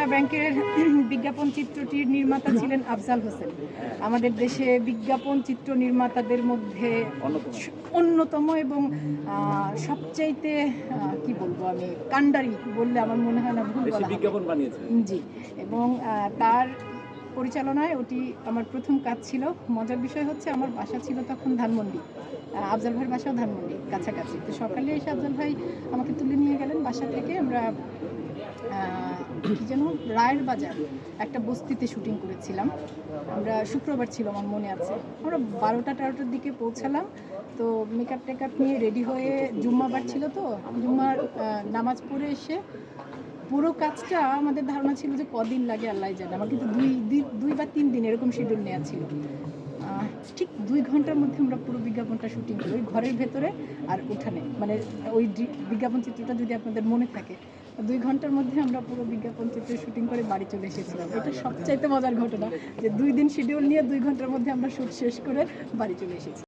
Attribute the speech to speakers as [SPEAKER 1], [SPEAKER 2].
[SPEAKER 1] বাংলা ব্যাংকের বিজ্ঞাপন চিত্রটির নির্মাতা ছিলেন আফজাল হোসেন। আমাদের দেশে বিজ্ঞাপন চিত্র নির্মাতাদের মধ্যে অন্যতম এবং সবচাইতে কি বলব আমি কান্ডারি বললে আমার মনে হয় না ভুল বলা
[SPEAKER 2] বিজ্ঞাপন বানিয়েছে।
[SPEAKER 1] জি এবং তার পরিচালনায় ওটি আমার প্রথম কাজ ছিল। মজার বিষয় হচ্ছে আমার বাসা ছিল তখন ধানমন্ডি। আফজাল ভাইয়ের বাসাও ধানমন্ডি কাছাকাছি। তো সকালে এসে আফজাল ভাই আমাকে তুলে নিয়ে গেলেন বাসা থেকে। আমরা যেন? রায়ের বাজার একটা বস্তিতে শুটিং করেছিলাম। আমরা শুক্রবার ছিল, আমার মনে আছে। আমরা বারোটা, তেরোটার দিকে পৌঁছালাম। তো মেকআপ টেকআপ নিয়ে রেডি হয়ে জুম্মাবার ছিল তো। জুম্মার নামাজ পড়ে এসে পুরো কাজটা আমাদের ধারণা ছিল যে কদিন লাগে আল্লাহ জানে। আমার কিন্তু দুই দি- দুই বা তিন দিন এরকম শিডিউল নেওয়া ছিল। ঠিক দুই ঘণ্টার মধ্যে আমরা পুরো বিজ্ঞাপনটা শুটিং করি। ঘরের ভেতরে আর উঠানে। মানে ওই বিজ্ঞাপন চিত্রটা যদি আপনাদের মনে থাকে দুই ঘণ্টার মধ্যে আমরা পুরো বিজ্ঞাপন চিত্রের শুটিং করে বাড়ি চলে এসেছিলাম। এটা সবচাইতে মজার ঘটনা যে দুই দিন শিডিউল নিয়ে দুই ঘণ্টার মধ্যে আমরা শুট শেষ করে বাড়ি চলে এসেছি।